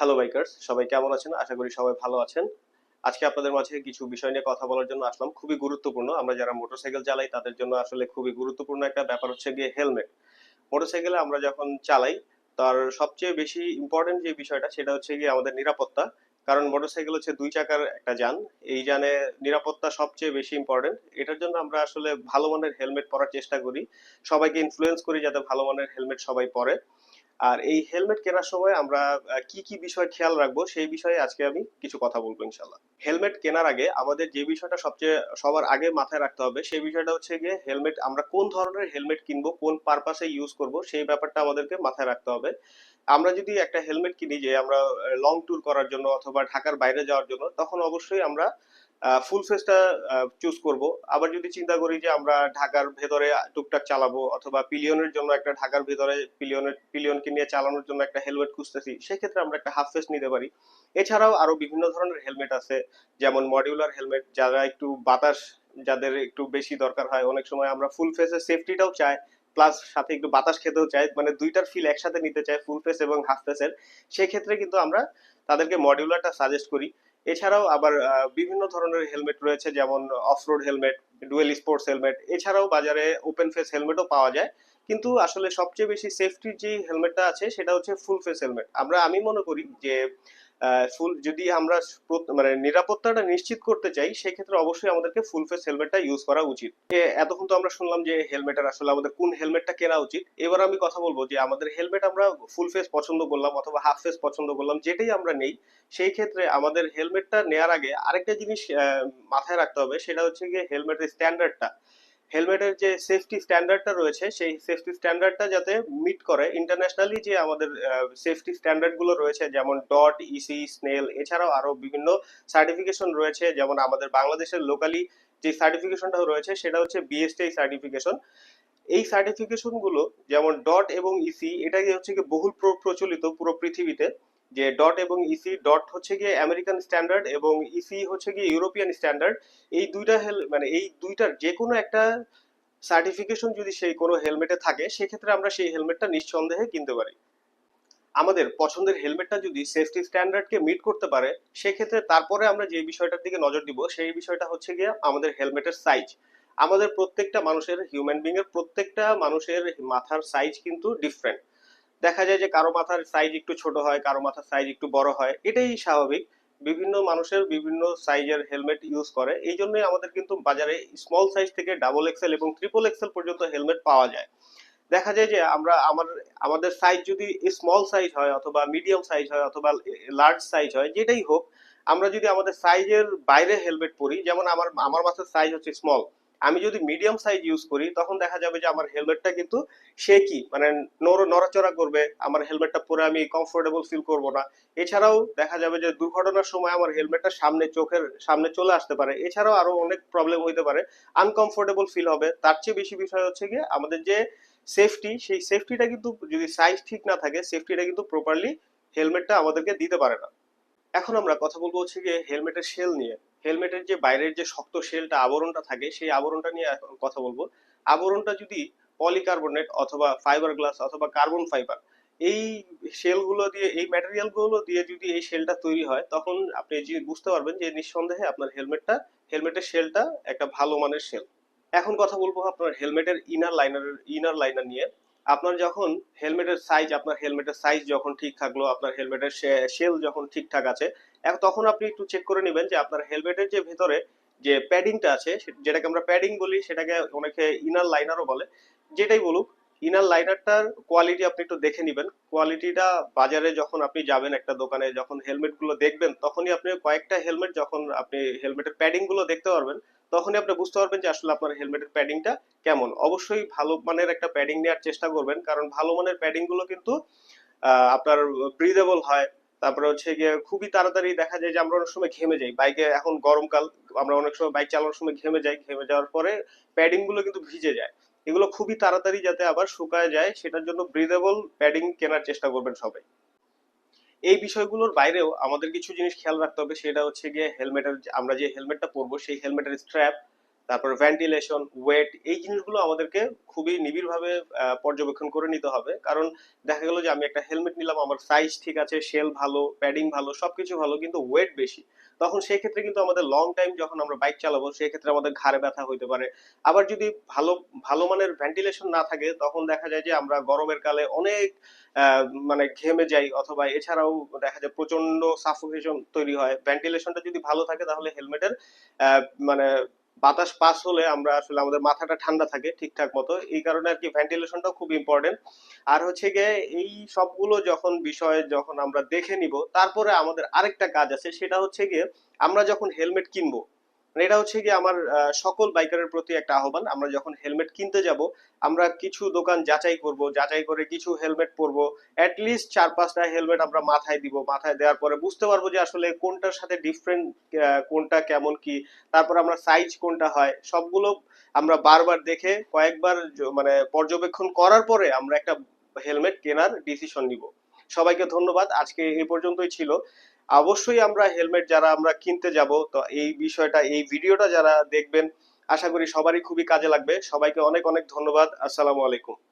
Hello bikers সবাই কেমন আছেন? আশা করি সবাই ভালো আছেন। আজকে আপনাদের মাঝে কিছু বিষয় নিয়ে কথা বলার জন্য আসলাম। খুবই গুরুত্বপূর্ণ। আমরা যারা মোটরসাইকেল চালাই, তাদের জন্য আসলে খুবই গুরুত্বপূর্ণ একটা ব্যাপার হচ্ছে গিয়ে হেলমেট। মোটরসাইকেলে আমরা যখন চালাই, তার সবচেয়ে বেশি ইম্পর্টেন্ট যে বিষয়টা, সেটা হচ্ছে গিয়ে আমাদের নিরাপত্তা। কারণ মোটরসাইকেল হচ্ছে দুই চাকার একটা যান। এই যানে নিরাপত্তা সবচেয়ে বেশি ইম্পর্টেন্ট এটার জন্য আমরা আসলে ভালো মানের হেলমেট পরার চেষ্টা করি। সবাইকে ইনফ্লুয়েন্স করি যাতে ভালো মানের হেলমেট সবাই পরে। আর এই হেলমেট কেনার সময় আমরা কি কি বিষয় খেয়াল রাখব সেই বিষয়ে আজকে আমি কিছু কথা বলব ইনশাল্লাহ হেলমেট কেনার আগে আমাদের যে বিষয়টা সবচেয়ে, সবার আগে মাথায় রাখতে হবে সেই বিষয়টা হচ্ছে গিয়ে হেলমেট আমরা কোন ধরনের হেলমেট কিনবো, কোন পারপাসে ইউজ করব সেই ব্যাপারটা আমাদেরকে মাথায় রাখতে হবে। আমরা যদি একটা হেলমেট কিনি যে আমরা লং ট্যুর করার জন্য অথবা ঢাকার বাইরে যাওয়ার জন্য, তখন অবশ্যই আমরা ফুল ফেসটা চুজ করব। আবার যদি চিন্তা করি যে আমরা ঢাকার ভেতরে টুকটাক চালাবো অথবা পিলিয়নের জন্য একটা ঢাকার ভেতরে পিলিয়নের পিলিয়নকে নিয়ে চালানোর জন্য একটা হেলমেট খুঁজতেছি, সেক্ষেত্রে আমরা একটা হাফ ফেস নিতে পারি। এছাড়াও আরও বিভিন্ন ধরনের হেলমেট আছে, যেমন মডিউলার হেলমেট যারা একটু বাতাস, যাদের একটু বেশি দরকার হয়, অনেক সময় আমরা ফুল ফেসের সেফটিটাও চাই প্লাস সাথে একটু বাতাস খেতেও চাই মানে দুইটার ফিল একসাথে নিতে চাই ফুল ফেস এবং হাফ ফেসের সেক্ষেত্রে কিন্তু আমরা তাদেরকে মডিউলারটা সাজেস্ট করি। এছাড়াও আবার বিভিন্ন ধরনের হেলমেট রয়েছে, যেমন offroad helmet dual sports helmet এছাড়াও বাজারে ওপেন ফেস হেলমেটও পাওয়া যায়। কিন্তু আসলে সবচেয়ে বেশি সেফটির যে হেলমেটটা আছে, সেটা হচ্ছে ফুল ফেস হেলমেট আমরা, আমি মনে করি যে ফুল যদি আমরা মানে নিরাপত্তাটা নিশ্চিত করতে চাই, সেক্ষেত্রে অবশ্যই আমাদেরকে ফুল ফেস হেলমেটটা ইউজ করা উচিত। এতক্ষণ তো আমরা শুনলাম যে হেলমেটের আসলে আমাদের কোন হেলমেটটা কেনা উচিত। এবার আমি কথা বলব যে আমাদের হেলমেট আমরা ফুল ফেস পছন্দ করলাম অথবা হাফ ফেস পছন্দ করলাম, যেটাই আমরা নেই, সেই ক্ষেত্রে আমাদের হেলমেটটা নেয়ার আগে আরেকটা জিনিস মাথায় রাখতে হবে, সেটা হচ্ছে গিয়ে হেলমেটের স্ট্যান্ডার্ডটা হেলমেটের যে সেফটি স্ট্যান্ডার্ডটা রয়েছে, সেই সেফটি স্ট্যান্ডার্ডটা যাতে মিট করে ইন্টারন্যাশনালি যে আমাদের সেফটি স্ট্যান্ডার্ডগুলো রয়েছে, যেমন ডট ইসি স্নেল এছাড়াও আরও বিভিন্ন সার্টিফিকেশন রয়েছে, যেমন আমাদের বাংলাদেশের লোকালি যে সার্টিফিকেশনটা রয়েছে, সেটা হচ্ছে বিএসটিআই সার্টিফিকেশন এই সার্টিফিকেশনগুলো, যেমন ডট এবং ইসি এটাই হচ্ছে কি বহুল প্র- প্রচলিত পুরো পৃথিবীতে। যে ডট এবং ইসি ডট হচ্ছে গিয়ে আমেরিকান স্ট্যান্ডার্ড এবং ইসি হচ্ছে গিয়ে ইউরোপিয়ান স্ট্যান্ডার্ড এই দুইটা হেল মানে এই দুইটার যে কোনো একটা সার্টিফিকেশন যদি সেই কোনো হেলমেটে থাকে, সেক্ষেত্রে আমরা সেই হেলমেটটা নিঃসন্দেহে কিনতে পারি। আমাদের পছন্দের হেলমেটটা যদি সেফটি স্ট্যান্ডার্ডকে মিট করতে পারে, সেক্ষেত্রে তারপরে আমরা যে বিষয়টার দিকে নজর দিব, সেই বিষয়টা হচ্ছে গিয়ে আমাদের হেলমেটের সাইজ আমাদের প্রত্যেকটা মানুষের হিউম্যান বিং এর প্রত্যেকটা মানুষের মাথার সাইজ কিন্তু ডিফারেন্ট দেখা যায় যে কারও মাথার সাইজ একটু ছোট হয়, কারও মাথার সাইজ একটু বড় হয়, এটাই স্বাভাবিক। বিভিন্ন মানুষের বিভিন্ন সাইজের হেলমেট ইউজ করে। এই জন্যই আমাদের কিন্তু বাজারে স্মল সাইজ থেকে ডাবল এক্সেল এবং ট্রিপল এক্সেল পর্যন্ত হেলমেট পাওয়া যায়। দেখা যায় যে আমরা আমার, আমাদের সাইজ যদি স্মল সাইজ হয় অথবা মিডিয়াম সাইজ হয় অথবা লার্জ সাইজ হয়, যেটাই হোক, আমরা যদি আমাদের সাইজের বাইরে হেলমেট পরি, যেমন আমার আমার মাথার সাইজ হচ্ছে স্মল আমি যদি মিডিয়াম সাইজ ইউজ করি, তখন দেখা যাবে যে আমার হেলমেটটা কিন্তু সে কি? মানে নড় নড়াচড়া করবে, আমার হেলমেটটা পরে আমি কমফোর্টেবল ফিল করব না। এছাড়াও দেখা যাবে যে দুর্ঘটনার সময় আমার হেলমেটটা সামনে চোখের, সামনে চলে আসতে পারে। এছাড়াও আরও অনেক প্রবলেম হইতে পারে। আনকমফোর্টেবল ফিল হবে। তার চেয়ে বেশি বিষয় হচ্ছে গিয়ে আমাদের যে সেফটি সেই সেফটিটা কিন্তু যদি সাইজ ঠিক না থাকে সেফটিটা কিন্তু প্রপারলি হেলমেটটা আমাদেরকে দিতে পারে না। এখন আমরা কথা বলব হচ্ছে গিয়ে হেলমেটের শেল নিয়ে। হেলমেটের যে বাইরের যে শক্ত শেলটা, আবরণটা থাকে, সেই আবরণটা নিয়ে কথা বলব। আবরণটা যদি পলিকার্বনেট অথবা ফাইবার গ্লাস অথবা কার্বন ফাইবার এই শেলগুলো দিয়ে, এই ম্যাটেরিয়ালগুলো দিয়ে যদি এই শেলটা তৈরি হয়, তখন আপনি যে বুঝতে পারবেন যে নিঃসন্দেহে আপনার হেলমেটটা, হেলমেটের শেলটা একটা ভালো মানের শেল। এখন কথা বলব আপনার হেলমেটের ইনার লাইনারের ইনার লাইনার নিয়ে। আপনার যখন হেলমেটের সাইজ আপনার হেলমেটের সাইজ যখন ঠিক থাকল, আপনার হেলমেটের শেল যখন ঠিকঠাক আছে তখন আপনি একটু চেক করে নেবেন যে আপনার হেলমেটের যে ভেতরে যে প্যাডিংটা আছে যেটাকে আমরা প্যাডিং বলি, সেটাকে অনেকে ইনার লাইনারও বলে, যেটাই বলুক ইনার লাইনারটার কোয়ালিটি আপনি একটু দেখে নেবেন। কোয়ালিটিটা বাজারে যখন আপনি যাবেন একটা দোকানে, যখন হেলমেটগুলো দেখবেন, তখনই আপনি কয়েকটা হেলমেট যখন আপনি হেলমেটের প্যাডিংগুলো দেখতে পারবেন তখনই আপনি বুঝতে পারবেন যে আসলে আপনার হেলমেটের প্যাডিংটা কেমন। অবশ্যই ভালো মানের একটা প্যাডিং নেওয়ার চেষ্টা করবেন, কারণ ভালো মানের প্যাডিংগুলো কিন্তু আপনার ব্রিদেবল হয়। তারপরে হচ্ছে গিয়ে খুবই তাড়াতাড়ি দেখা যায় যে আমরা অনেক সময় ঘেমে যাই। বাইকে এখন গরমকাল, আমরা অনেক সময় বাইক চালানোর সময় ঘেমে যাই। ঘেমে যাওয়ার পরে প্যাডিংগুলো কিন্তু ভিজে যায়। এগুলো খুবই তাড়াতাড়ি যাতে আবার শুকায় যায়, সেটার জন্য ব্রিদেবল প্যাডিং কেনার চেষ্টা করবেন সবাই। এই বিষয়গুলোর বাইরেও আমাদের কিছু জিনিস খেয়াল রাখতে হবে, সেটা হচ্ছে গিয়ে হেলমেটের আমরা যে হেলমেটটা পরবো, সেই হেলমেটের স্ট্র্যাপ তারপর ভেন্টিলেশন ওয়েট এই জিনিসগুলো আমাদেরকে খুবই নিবিড়ভাবে পর্যবেক্ষণ করে নিতে হবে। কারণ দেখা গেল যে আমি একটা হেলমেট নিলাম, আমার সাইজ ঠিক আছে শেল ভালো প্যাডিং ভালো, সবকিছু ভালো, কিন্তু ওয়েট বেশি। তখন সেই ক্ষেত্রে কিন্তু আমাদের লং টাইম যখন আমরা বাইক চালাবো, সেই ক্ষেত্রে আমাদের ঘাড়ে ব্যথা হইতে পারে। আবার যদি ভালো ভালো মানের ভেন্টিলেশন না থাকে, তখন দেখা যায় যে আমরা গরমের কালে অনেক মানে ঘেমে যাই, অথবা এছাড়াও দেখা যায় প্রচণ্ড সাফোকেশন তৈরি হয়। ভেন্টিলেশনটা যদি ভালো থাকে, তাহলে হেলমেটের মানে বাতাস পাস হলে আমরা আসলে আমাদের মাথাটা ঠান্ডা থাকে ঠিকঠাক মতো। এই কারণে আর কি ভেন্টিলেশনটাও খুব ইম্পর্টেন্ট আর হচ্ছে গিয়ে এই সবগুলো যখন বিষয় যখন আমরা দেখে নিব, তারপরে আমাদের আরেকটা কাজ আছে, সেটা হচ্ছে গিয়ে আমরা যখন হেলমেট কিনবো মানে এটা হচ্ছে কি আমার সকল বাইকারের প্রতি একটা আহ্বান। আমরা যখন হেলমেট কিনতে যাব, আমরা কিছু দোকান যাচাই করব, যাচাই করে কিছু হেলমেট পরবো। লিস্ট চার পাঁচটা হেলমেট আমরা মাথায় দিব, মাথায় দেওয়ার পরে বুঝতে পারব যে আসলে কোনটার সাথে ডিফারেন্ট কোনটা কেমন কি। তারপর আমরা সাইজ কোনটা হয়, সবগুলো আমরা বারবার দেখে কয়েকবার মানে পর্যবেক্ষণ করার পরে আমরা একটা হেলমেট কেনার ডিসিশন নিব। সবাইকে ধন্যবাদ। আজকে এই পর্যন্তই ছিল। অবশ্যই আমরা হেলমেট যারা আমরা কিনতে যাব, তো এই বিষয়টা, এই ভিডিওটা যারা দেখবেন, আশা করি সবারই খুবই কাজে লাগবে। সবাইকে অনেক অনেক ধন্যবাদ। আসসালামু আলাইকুম।